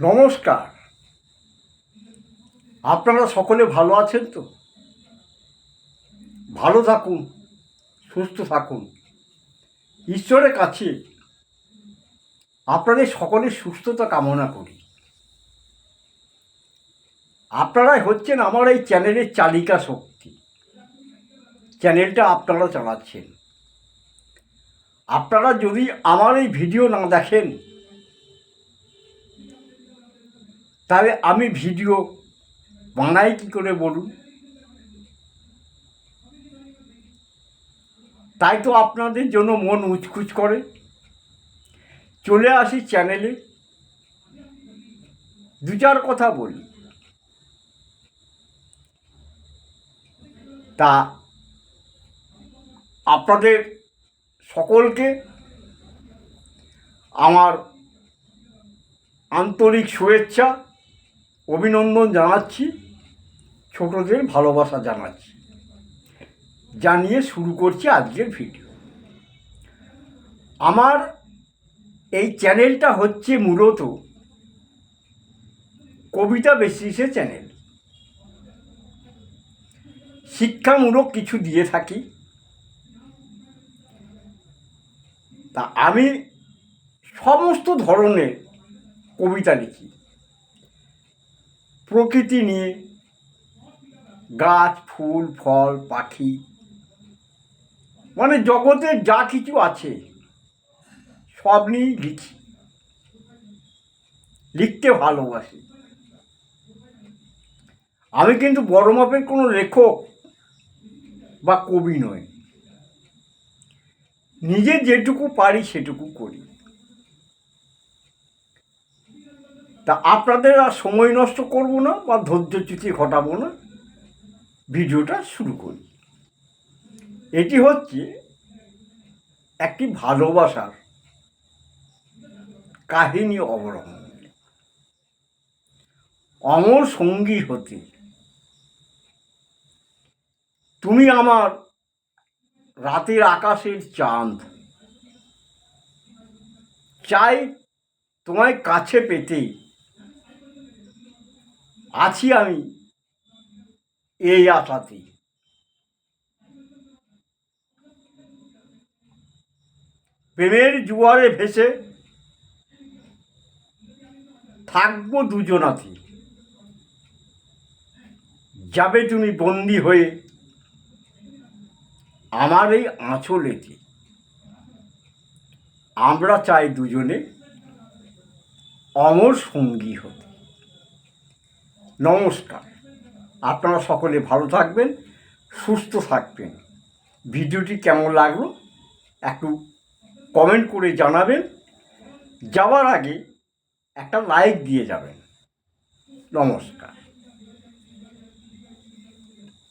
নমস্কার। আপনারা সকলে ভালো আছেন তো? ভালো থাকুন, সুস্থ থাকুন। ঈশ্বরের কাছে আপনাদের সকলের সুস্থতা কামনা করি। আপনারাই হচ্ছেন আমার এই চ্যানেলের চালিকা শক্তি। চ্যানেলটা আপনারা চালাচ্ছেন। আপনারা যদি আমার এই ভিডিও না দেখেন তাহলে আমি ভিডিও বানাই কী করে বলুন? তাই তো আপনাদের জন্য মন উচকুচ করে। চলে আসি চ্যানেলে দু চার কথা বলি। তা আপনাদের সকলকে আমার আন্তরিক শুভেচ্ছা। অভিনন্দন জানাচ্ছি, ছোটদের ভালোবাসা জানাচ্ছি। জানিয়ে শুরু করছি আজকের ভিডিও আমার এই চ্যানেলটা হচ্ছে মূলত কবিতা বেসিসে চ্যানেল। শিক্ষামূলক কিছু দিয়ে থাকি। তা আমি সমস্ত ধরনের কবিতা লিখি। প্রকৃতি নিয়ে গাছ, ফুল, ফল, পাখি মানে জগতে যা কিছু আছে, সব নিয়েই লিখি। লিখতে ভালোবাসি। আমি কিন্তু বড় মাপের কোনো লেখক বা কবি নয় নিজে যেটুকু পারি সেটুকু করি। তা আপনাদের আর সময় নষ্ট করব না বা ধৈর্য ধৈর্যচ্যুতি ঘটাবো না। ভিডিওটা শুরু করি। এটি হচ্ছে একটি ভালোবাসার কাহিনী অবলম্বন। অমর সঙ্গী হতে তুমি আমার রাতের আকাশের চাঁদ। চাই তোমায় কাছে পেতে আছি আমি এই আশাতে প্রেমের জুয়ারে ভেসে থাকব দুজনাতে যাবে তুমি বন্দি হয়ে আমার এই আঁচলেতে। আমরা চাই দুজনে অমর সঙ্গী হতে। নমস্কার। আপনারা সকলে ভালো থাকবেন, সুস্থ থাকবেন। ভিডিওটি কেমন লাগল একটু কমেন্ট করে জানাবেন। যাওয়ার আগে একটা লাইক দিয়ে যাবেন। নমস্কার।